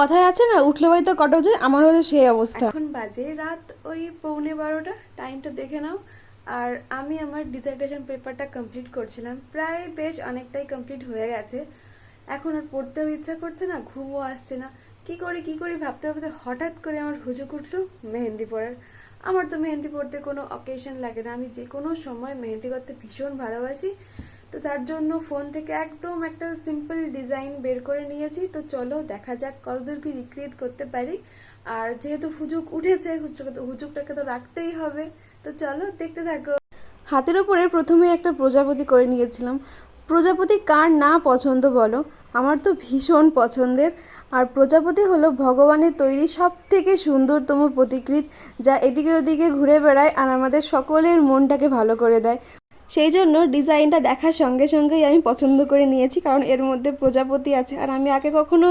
কথায় আছে না, উঠলে বাড়িতে কটক যায় আমার হচ্ছে সেই অবস্থা। এখন বাজে রাত ওই পৌনে বারোটা টাইমটা দেখে নাও। আর আমি আমার ডিজার্টেশন পেপারটা কমপ্লিট করছিলাম, প্রায় বেশ অনেকটাই কমপ্লিট হয়ে গেছে। এখন আর পড়তেও ইচ্ছা করছে না, ঘুমও আসছে না। কি করি কি করি ভাবতে ভাবতে হঠাৎ করে আমার হুজুক উঠল, মেহেন্দি পড়ার আমার তো মেহেন্দি পড়তে কোনো অকেশন লাগে না, আমি যে কোনো সময় মেহেন্দি করতে ভীষণ ভালোবাসি। তো তার জন্য ফোন থেকে একদম একটা সিম্পল ডিজাইন বের করে নিয়েছি। তো চলো দেখা যাক কতদূর কি রিক্রিয়েট করতে পারি। আর যেহেতু হুজুক উঠেছে হুজুকটাকে তো রাখতেই হবে। তো চলো দেখতে থাকো। হাতের ওপরে প্রথমে একটা প্রজাপতি করে নিয়েছিলাম। প্রজাপতি কার না পছন্দ বলো? আমার তো ভীষণ পছন্দের। আর প্রজাপতি হলো ভগবানের তৈরি সব থেকে সুন্দরতম প্রতিকৃত, যা এদিকে ওদিকে ঘুরে বেড়ায় আর আমাদের সকলের মনটাকে ভালো করে দেয়। সেই জন্য ডিজাইনটা দেখার সঙ্গে সঙ্গেই আমি পছন্দ করে নিয়েছি, কারণ এর মধ্যে প্রজাপতি আছে। আর আমি আগে কখনো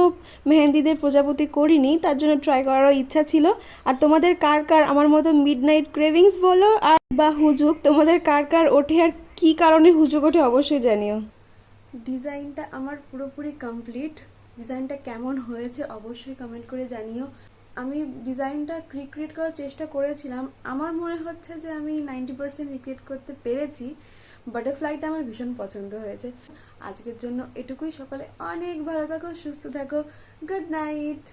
মেহেন্দিদের প্রজাপতি করিনি, তার জন্য ট্রাই করারও ইচ্ছা ছিল। আর তোমাদের কার কার আমার মতো মিড নাইট ক্রেভিংস বলো আর বা হুজুক, তোমাদের কার কার ওঠে আর কী কারণে হুজুক ওঠে অবশ্যই জানিও। ডিজাইনটা আমার পুরোপুরি কমপ্লিট ডিজাইনটা কেমন হয়েছে অবশ্যই কমেন্ট করে জানিও। আমি ডিজাইনটা রিক্রিয়েট করার চেষ্টা করেছিলাম। আমার মনে হচ্ছে যে আমি নাইনটি পার্সেন্ট রিক্রিয়েট করতে পেরেছি বাটারফ্লাইটা আমার ভীষণ পছন্দ হয়েছে। আজকের জন্য এটুকুই। সকালে অনেক ভালো থাকো, সুস্থ থাকো। Good night